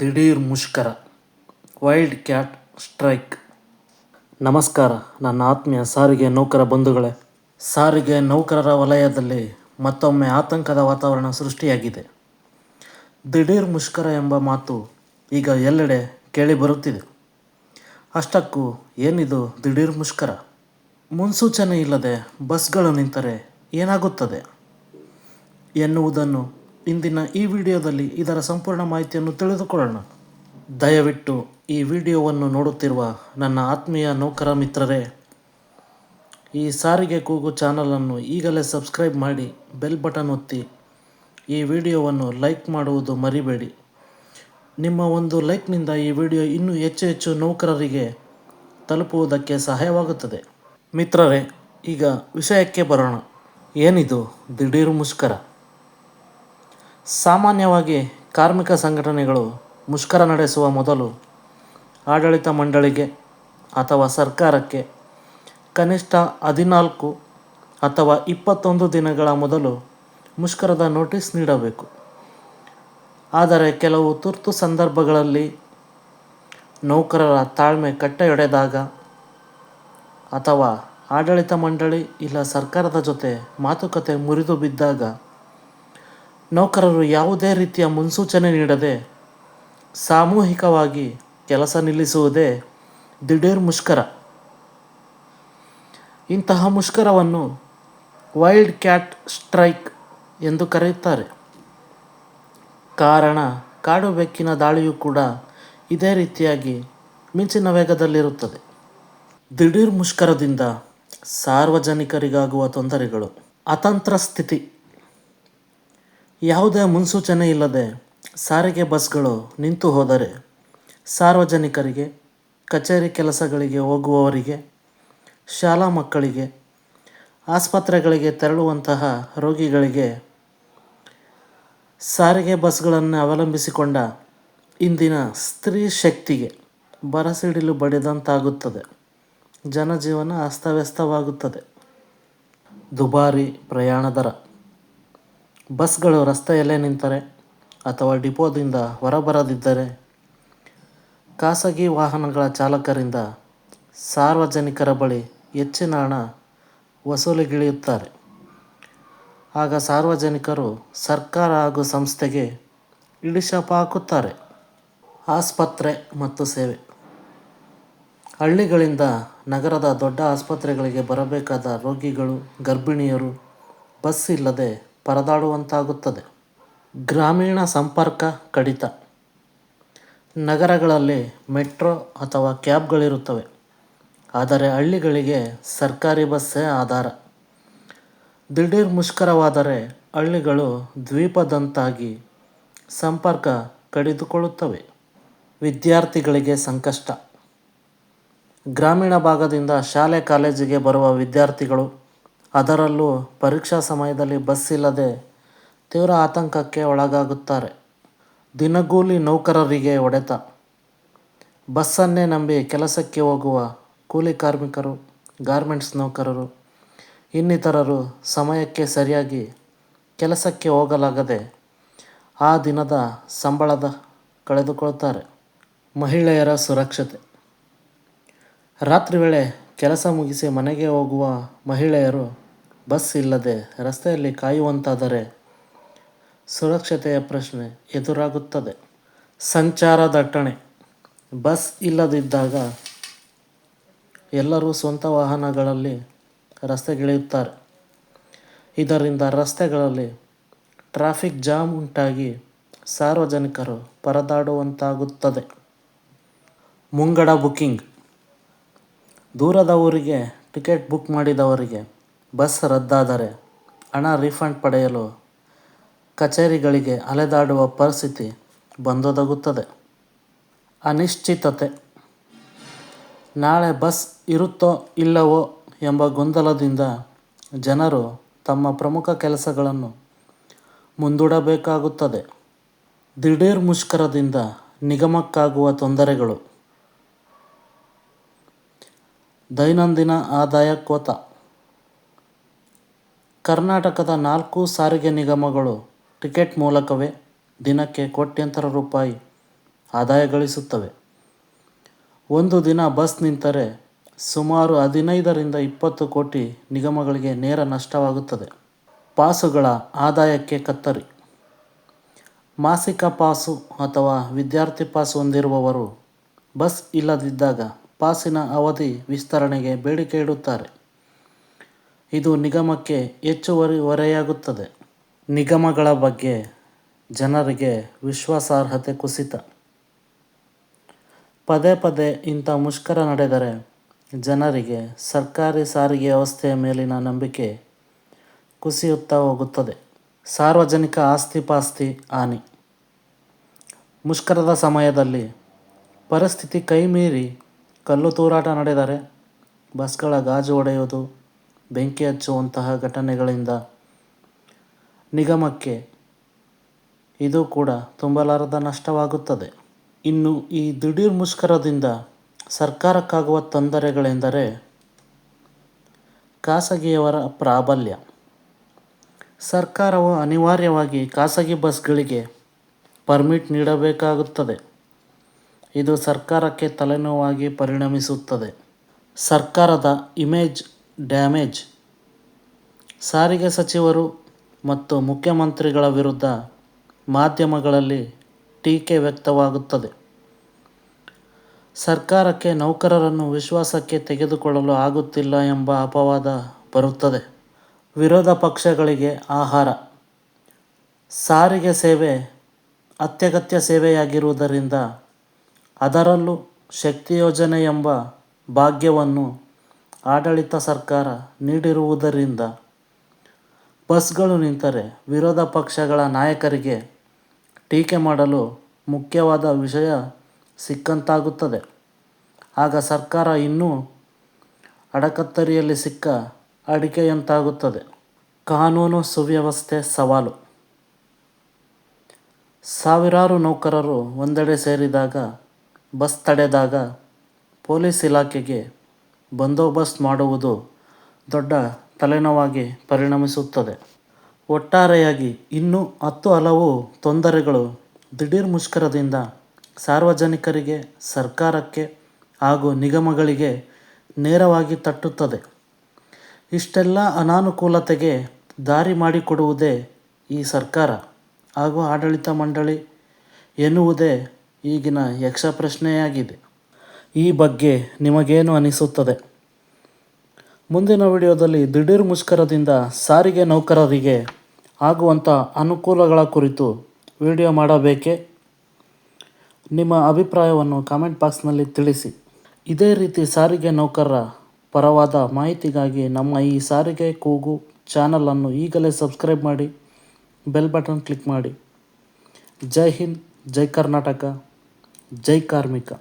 ದಿಢೀರ್ ಮುಷ್ಕರ, wild cat strike. ನಮಸ್ಕಾರ, ನನ್ನ ಆತ್ಮೀಯ ಸಾರಿಗೆ ನೌಕರ ಬಂಧುಗಳೇ. ಸಾರಿಗೆ ನೌಕರರ ವಲಯದಲ್ಲಿ ಮತ್ತೊಮ್ಮೆ ಆತಂಕದ ವಾತಾವರಣ ಸೃಷ್ಟಿಯಾಗಿದೆ. ದಿಢೀರ್ ಮುಷ್ಕರ ಎಂಬ ಮಾತು ಈಗ ಎಲ್ಲೆಡೆ ಕೇಳಿಬರುತ್ತಿದೆ ಅಷ್ಟಕ್ಕೂ ಏನಿದು ದಿಢೀರ್ ಮುಷ್ಕರ? ಮುನ್ಸೂಚನೆ ಇಲ್ಲದೆ ಬಸ್ಗಳು ನಿಂತರೆ ಏನಾಗುತ್ತದೆ? ಎನ್ನುವುದನ್ನು ಇಂದಿನ ಈ ವಿಡಿಯೋದಲ್ಲಿ ಇದರ ಸಂಪೂರ್ಣ ಮಾಹಿತಿಯನ್ನು ತಿಳಿದುಕೊಳ್ಳೋಣ. ದಯವಿಟ್ಟು ಈ ವಿಡಿಯೋವನ್ನು ನೋಡುತ್ತಿರುವ ನನ್ನ ಆತ್ಮೀಯ ನೌಕರ ಮಿತ್ರರೇ, ಈ ಸಾರಿಗೆ ಕೂಗು ಚಾನಲನ್ನು ಈಗಲೇ ಸಬ್ಸ್ಕ್ರೈಬ್ ಮಾಡಿ ಬೆಲ್ ಬಟನ್ ಒತ್ತಿ. ಈ ವಿಡಿಯೋವನ್ನು ಲೈಕ್ ಮಾಡುವುದು ಮರಿಬೇಡಿ. ನಿಮ್ಮ ಒಂದು ಲೈಕ್ನಿಂದ ಈ ವಿಡಿಯೋ ಇನ್ನೂ ಹೆಚ್ಚು ಹೆಚ್ಚು ನೌಕರರಿಗೆ ತಲುಪುವುದಕ್ಕೆ ಸಹಾಯವಾಗುತ್ತದೆ. ಮಿತ್ರರೇ, ಈಗ ವಿಷಯಕ್ಕೆ ಬರೋಣ. ಏನಿದು? ದಿಢೀರ್ ಮುಷ್ಕರ. ಸಾಮಾನ್ಯವಾಗಿ ಕಾರ್ಮಿಕ ಸಂಘಟನೆಗಳು ಮುಷ್ಕರ ನಡೆಸುವ ಮೊದಲು ಆಡಳಿತ ಮಂಡಳಿಗೆ ಅಥವಾ ಸರ್ಕಾರಕ್ಕೆ ಕನಿಷ್ಠ ಹದಿನಾಲ್ಕು ಅಥವಾ ಇಪ್ಪತ್ತೊಂದು ದಿನಗಳ ಮೊದಲು ಮುಷ್ಕರದ ನೋಟಿಸ್ ನೀಡಬೇಕು. ಆದರೆ ಕೆಲವು ತುರ್ತು ಸಂದರ್ಭಗಳಲ್ಲಿ ನೌಕರರ ತಾಳ್ಮೆ ಕಟ್ಟೆಯೊಡೆದಾಗ ಅಥವಾ ಆಡಳಿತ ಮಂಡಳಿ ಇಲ್ಲ ಸರ್ಕಾರದ ಜೊತೆ ಮಾತುಕತೆ ಮುರಿದು ಬಿದ್ದಾಗ ನೌಕರರು ಯಾವುದೇ ರೀತಿಯ ಮುನ್ಸೂಚನೆ ನೀಡದೆ ಸಾಮೂಹಿಕವಾಗಿ ಕೆಲಸ ನಿಲ್ಲಿಸುವುದೇ ದಿಢೀರ್ ಮುಷ್ಕರ. ಇಂತಹ ಮುಷ್ಕರವನ್ನು ವೈಲ್ಡ್ ಕ್ಯಾಟ್ ಸ್ಟ್ರೈಕ್ ಎಂದು ಕರೆಯುತ್ತಾರೆ. ಕಾರಣ, ಕಾಡು ಬೆಕ್ಕಿನ ದಾಳಿಯೂ ಕೂಡ ಇದೇ ರೀತಿಯಾಗಿ ಮಿಂಚಿನ ವೇಗದಲ್ಲಿರುತ್ತದೆ. ದಿಢೀರ್ ಮುಷ್ಕರದಿಂದ ಸಾರ್ವಜನಿಕರಿಗಾಗುವ ತೊಂದರೆಗಳು, ಅತಂತ್ರ ಸ್ಥಿತಿ ಯಾವುದೇ ಮುನ್ಸೂಚನೆ ಇಲ್ಲದೆ ಸಾರಿಗೆ ಬಸ್ಗಳು ನಿಂತು ಹೋದರೆ ಸಾರ್ವಜನಿಕರಿಗೆ, ಕಚೇರಿ ಕೆಲಸಗಳಿಗೆ ಹೋಗುವವರಿಗೆ, ಶಾಲಾ ಮಕ್ಕಳಿಗೆ, ಆಸ್ಪತ್ರೆಗಳಿಗೆ ತೆರಳುವಂತಹ ರೋಗಿಗಳಿಗೆ ಸಾರಿಗೆ ಬಸ್ಗಳನ್ನು ಅವಲಂಬಿಸಿಕೊಂಡ ಇಂದಿನ ಸ್ತ್ರೀ ಶಕ್ತಿಗೆ ಬರಸಿಡಿಲು ಬಡಿದಂತಾಗುತ್ತದೆ. ಜನಜೀವನ ಅಸ್ತವ್ಯಸ್ತವಾಗುತ್ತದೆ. ದುಬಾರಿ ಪ್ರಯಾಣ ದರ. ಬಸ್ಗಳು ರಸ್ತೆಯಲ್ಲೇ ನಿಂತರೆ ಅಥವಾ ಡಿಪೋದಿಂದ ಹೊರಬರದಿದ್ದರೆ ಖಾಸಗಿ ವಾಹನಗಳ ಚಾಲಕರಿಂದ ಸಾರ್ವಜನಿಕರ ಬಳಿ ಹೆಚ್ಚಿನ ಹಣ ವಸೂಲಿಗಿಳಿಯುತ್ತಾರೆ. ಆಗ ಸಾರ್ವಜನಿಕರು ಸರ್ಕಾರ ಹಾಗೂ ಸಂಸ್ಥೆಗೆ ಇಳಿಶಾಪ ಹಾಕುತ್ತಾರೆ ಆಸ್ಪತ್ರೆ ಮತ್ತು ಸೇವೆ. ಹಳ್ಳಿಗಳಿಂದ ನಗರದ ದೊಡ್ಡ ಆಸ್ಪತ್ರೆಗಳಿಗೆ ಬರಬೇಕಾದ ರೋಗಿಗಳು, ಗರ್ಭಿಣಿಯರು, ಬಸ್ ಇಲ್ಲದೆ ಪರದಾಡುವಂತಾಗುತ್ತದೆ. ಗ್ರಾಮೀಣ ಸಂಪರ್ಕ ಕಡಿತ. ನಗರಗಳಲ್ಲಿ ಮೆಟ್ರೋ ಅಥವಾ ಕ್ಯಾಬ್ಗಳಿರುತ್ತವೆ. ಆದರೆ ಹಳ್ಳಿಗಳಿಗೆ ಸರ್ಕಾರಿ ಬಸ್ಸೇ ಆಧಾರ. ದಿಢೀರ್ ಮುಷ್ಕರವಾದರೆ ಹಳ್ಳಿಗಳು ದ್ವೀಪದಂತಾಗಿ ಸಂಪರ್ಕ ಕಡಿದುಕೊಳ್ಳುತ್ತವೆ. ವಿದ್ಯಾರ್ಥಿಗಳಿಗೆ ಸಂಕಷ್ಟ. ಗ್ರಾಮೀಣ ಭಾಗದಿಂದ ಶಾಲೆ, ಕಾಲೇಜಿಗೆ ಬರುವ ವಿದ್ಯಾರ್ಥಿಗಳು ಅದರಲ್ಲೂ ಪರೀಕ್ಷಾ ಸಮಯದಲ್ಲಿ ಬಸ್ ಇಲ್ಲದೆ ತೀವ್ರ ಆತಂಕಕ್ಕೆ ಒಳಗಾಗುತ್ತಾರೆ. ದಿನಗೂಲಿ ನೌಕರರಿಗೆ ಹೊಡೆತ. ಬಸ್ಸನ್ನೇ ನಂಬಿ ಕೆಲಸಕ್ಕೆ ಹೋಗುವ ಕೂಲಿ ಕಾರ್ಮಿಕರು, ಗಾರ್ಮೆಂಟ್ಸ್ ನೌಕರರು, ಇನ್ನಿತರರು ಸಮಯಕ್ಕೆ ಸರಿಯಾಗಿ ಕೆಲಸಕ್ಕೆ ಹೋಗಲಾಗದೆ ಆ ದಿನದ ಸಂಬಳದ ಕಳೆದುಕೊಳ್ತಾರೆ. ಮಹಿಳೆಯರ ಸುರಕ್ಷತೆ. ರಾತ್ರಿ ವೇಳೆ ಕೆಲಸ ಮುಗಿಸಿ ಮನೆಗೆ ಹೋಗುವ ಮಹಿಳೆಯರು ಬಸ್ ಇಲ್ಲದೆ ರಸ್ತೆಯಲ್ಲಿ ಕಾಯುವಂತಾದರೆ ಸುರಕ್ಷತೆಯ ಪ್ರಶ್ನೆ ಎದುರಾಗುತ್ತದೆ. ಸಂಚಾರ ದಟ್ಟಣೆ. ಬಸ್ ಇಲ್ಲದಿದ್ದಾಗ ಎಲ್ಲರೂ ಸ್ವಂತ ವಾಹನಗಳಲ್ಲಿ ರಸ್ತೆಗಿಳಿಯುತ್ತಾರೆ. ಇದರಿಂದ ರಸ್ತೆಗಳಲ್ಲಿ ಟ್ರಾಫಿಕ್ ಜಾಮ್ ಉಂಟಾಗಿ ಸಾರ್ವಜನಿಕರು ಪರದಾಡುವಂತಾಗುತ್ತದೆ. ಮುಂಗಡ ಬುಕ್ಕಿಂಗ್ ದೂರದ ಊರಿಗೆ ಟಿಕೆಟ್ ಬುಕ್ ಮಾಡಿದವರಿಗೆ ಬಸ್ ರದ್ದಾದರೆ ಹಣ ರೀಫಂಡ್ ಪಡೆಯಲು ಕಚೇರಿಗಳಿಗೆ ಅಲೆದಾಡುವ ಪರಿಸ್ಥಿತಿ ಬಂದೊದಗುತ್ತದೆ. ಅನಿಶ್ಚಿತತೆ. ನಾಳೆ ಬಸ್ ಇರುತ್ತೋ ಇಲ್ಲವೋ ಎಂಬ ಗೊಂದಲದಿಂದ ಜನರು ತಮ್ಮ ಪ್ರಮುಖ ಕೆಲಸಗಳನ್ನು ಮುಂದೂಡಬೇಕಾಗುತ್ತದೆ. ದಿಢೀರ್ ಮುಷ್ಕರದಿಂದ ನಿಗಮಕ್ಕಾಗುವ ತೊಂದರೆಗಳು. ದೈನಂದಿನ ಆದಾಯ ಕೋತ. ಕರ್ನಾಟಕದ ನಾಲ್ಕು ಸಾರಿಗೆ ನಿಗಮಗಳು ಟಿಕೆಟ್ ಮೂಲಕವೇ ದಿನಕ್ಕೆ ಕೋಟ್ಯಂತರ ರೂಪಾಯಿ ಆದಾಯ ಗಳಿಸುತ್ತವೆ. ಒಂದು ದಿನ ಬಸ್ ನಿಂತರೆ ಸುಮಾರು ಹದಿನೈದರಿಂದ ಇಪ್ಪತ್ತು ಕೋಟಿ ನಿಗಮಗಳಿಗೆ ನೇರ ನಷ್ಟವಾಗುತ್ತದೆ. ಪಾಸುಗಳ ಆದಾಯಕ್ಕೆ ಕತ್ತರಿ. ಮಾಸಿಕ ಪಾಸು ಅಥವಾ ವಿದ್ಯಾರ್ಥಿ ಪಾಸು ಹೊಂದಿರುವವರು ಬಸ್ ಇಲ್ಲದಿದ್ದಾಗ ಪಾಸಿನ ಅವಧಿ ವಿಸ್ತರಣೆಗೆ ಬೇಡಿಕೆ ಇಡುತ್ತಾರೆ. ಇದು ನಿಗಮಕ್ಕೆ ಹೆಚ್ಚುವರಿ ಹೊರೆಯಾಗುತ್ತದೆ. ನಿಗಮಗಳ ಬಗ್ಗೆ ಜನರಿಗೆ ವಿಶ್ವಾಸಾರ್ಹತೆ ಕುಸಿತ. ಪದೇ ಪದೇ ಇಂಥ ಮುಷ್ಕರ ನಡೆದರೆ ಜನರಿಗೆ ಸರ್ಕಾರಿ ಸಾರಿಗೆ ವ್ಯವಸ್ಥೆಯ ಮೇಲಿನ ನಂಬಿಕೆ ಕುಸಿಯುತ್ತಾ ಹೋಗುತ್ತದೆ. ಸಾರ್ವಜನಿಕ ಆಸ್ತಿಪಾಸ್ತಿ ಹಾನಿ. ಮುಷ್ಕರದ ಸಮಯದಲ್ಲಿ ಪರಿಸ್ಥಿತಿ ಕೈಮೀರಿ ಕಲ್ಲು ತೂರಾಟ ನಡೆದರೆ ಬಸ್ಗಳ ಗಾಜು ಒಡೆಯುವುದು ಬೆಂಕಿ ಹಚ್ಚುವಂತಹ ಘಟನೆಗಳಿಂದ ನಿಗಮಕ್ಕೆ ಇದು ಕೂಡ ತುಂಬಲಾರದ ನಷ್ಟವಾಗುತ್ತದೆ. ಇನ್ನು ಈ ದಿಢೀರ್ ಮುಷ್ಕರದಿಂದ ಸರ್ಕಾರಕ್ಕಾಗುವ ತೊಂದರೆಗಳೆಂದರೆ ಖಾಸಗಿಯವರ ಪ್ರಾಬಲ್ಯ. ಸರ್ಕಾರವು ಅನಿವಾರ್ಯವಾಗಿ ಖಾಸಗಿ ಬಸ್ಗಳಿಗೆ ಪರ್ಮಿಟ್ ನೀಡಬೇಕಾಗುತ್ತದೆ. ಇದು ಸರ್ಕಾರಕ್ಕೆ ತಲೆನೋವಾಗಿ ಪರಿಣಮಿಸುತ್ತದೆ. ಸರ್ಕಾರದ ಇಮೇಜ್ ಡ್ಯಾಮೇಜ್. ಸಾರಿಗೆ ಸಚಿವರು ಮತ್ತು ಮುಖ್ಯಮಂತ್ರಿಗಳ ವಿರುದ್ಧ ಮಾಧ್ಯಮಗಳಲ್ಲಿ ಟೀಕೆ ವ್ಯಕ್ತವಾಗುತ್ತದೆ. ಸರ್ಕಾರಕ್ಕೆ ನೌಕರರನ್ನು ವಿಶ್ವಾಸಕ್ಕೆ ತೆಗೆದುಕೊಳ್ಳಲು ಆಗುತ್ತಿಲ್ಲ ಎಂಬ ಅಪವಾದ ಬರುತ್ತದೆ. ವಿರೋಧ ಪಕ್ಷಗಳಿಗೆ ಆಹಾರ. ಸಾರಿಗೆ ಸೇವೆ ಅತ್ಯಗತ್ಯ ಸೇವೆಯಾಗಿರುವುದರಿಂದ ಅದರಲ್ಲೂ ಶಕ್ತಿ ಯೋಜನೆ ಎಂಬ ಭಾಗ್ಯವನ್ನು ಆಡಳಿತ ಸರ್ಕಾರ ನೀಡಿರುವುದರಿಂದ ಬಸ್ಗಳು ನಿಂತರೆ ವಿರೋಧ ಪಕ್ಷಗಳ ನಾಯಕರಿಗೆ ಟೀಕೆ ಮಾಡಲು ಮುಖ್ಯವಾದ ವಿಷಯ ಸಿಕ್ಕಂತಾಗುತ್ತದೆ. ಆಗ ಸರ್ಕಾರ ಇನ್ನೂ ಅಡಕತ್ತರಿಯಲ್ಲಿ ಸಿಕ್ಕ ಅಡಿಕೆಯಂತಾಗುತ್ತದೆ. ಕಾನೂನು ಸುವ್ಯವಸ್ಥೆ ಸವಾಲು. ಸಾವಿರಾರು ನೌಕರರು ಒಂದೆಡೆ ಸೇರಿದಾಗ ಬಸ್ ತಡೆದಾಗ ಪೊಲೀಸ್ ಇಲಾಖೆಗೆ ಬಂದೋಬಸ್ತ್ ಮಾಡುವುದು ದೊಡ್ಡ ತಲೆನೋವಾಗಿ ಪರಿಣಮಿಸುತ್ತದೆ. ಒಟ್ಟಾರೆಯಾಗಿ ಇನ್ನೂ ಹತ್ತು ಹಲವು ತೊಂದರೆಗಳು ದಿಢೀರ್ ಮುಷ್ಕರದಿಂದ ಸಾರ್ವಜನಿಕರಿಗೆ, ಸರ್ಕಾರಕ್ಕೆ ಹಾಗೂ ನಿಗಮಗಳಿಗೆ ನೇರವಾಗಿ ತಟ್ಟುತ್ತದೆ. ಇಷ್ಟೆಲ್ಲ ಅನಾನುಕೂಲತೆಗೆ ದಾರಿ ಮಾಡಿಕೊಡುವುದೇ ಈ ಸರ್ಕಾರ ಹಾಗೂ ಆಡಳಿತ ಮಂಡಳಿ ಎನ್ನುವುದೇ ಈಗಿನ ಯಕ್ಷ ಪ್ರಶ್ನೆಯಾಗಿದೆ ಈ ಬಗ್ಗೆ ನಿಮಗೇನು ಅನಿಸುತ್ತದೆ? ಮುಂದಿನ ವಿಡಿಯೋದಲ್ಲಿ ದಿಢೀರ್ ಮುಷ್ಕರದಿಂದ ಸಾರಿಗೆ ನೌಕರರಿಗೆ ಆಗುವಂಥ ಅನುಕೂಲಗಳ ಕುರಿತು ವಿಡಿಯೋ ಮಾಡಬೇಕೇ? ನಿಮ್ಮ ಅಭಿಪ್ರಾಯವನ್ನು ಕಾಮೆಂಟ್ ಬಾಕ್ಸ್ನಲ್ಲಿ ತಿಳಿಸಿ. ಇದೇ ರೀತಿ ಸಾರಿಗೆ ನೌಕರರ ಪರವಾದ ಮಾಹಿತಿಗಾಗಿ ನಮ್ಮ ಈ ಸಾರಿಗೆ ಕೂಗು ಚಾನಲನ್ನು ಈಗಲೇ ಸಬ್ಸ್ಕ್ರೈಬ್ ಮಾಡಿ, ಬೆಲ್ ಬಟನ್ ಕ್ಲಿಕ್ ಮಾಡಿ. ಜೈ ಹಿಂದ್, ಜೈ ಕರ್ನಾಟಕ, ಜೈ ಕಾರ್ಮಿಕ.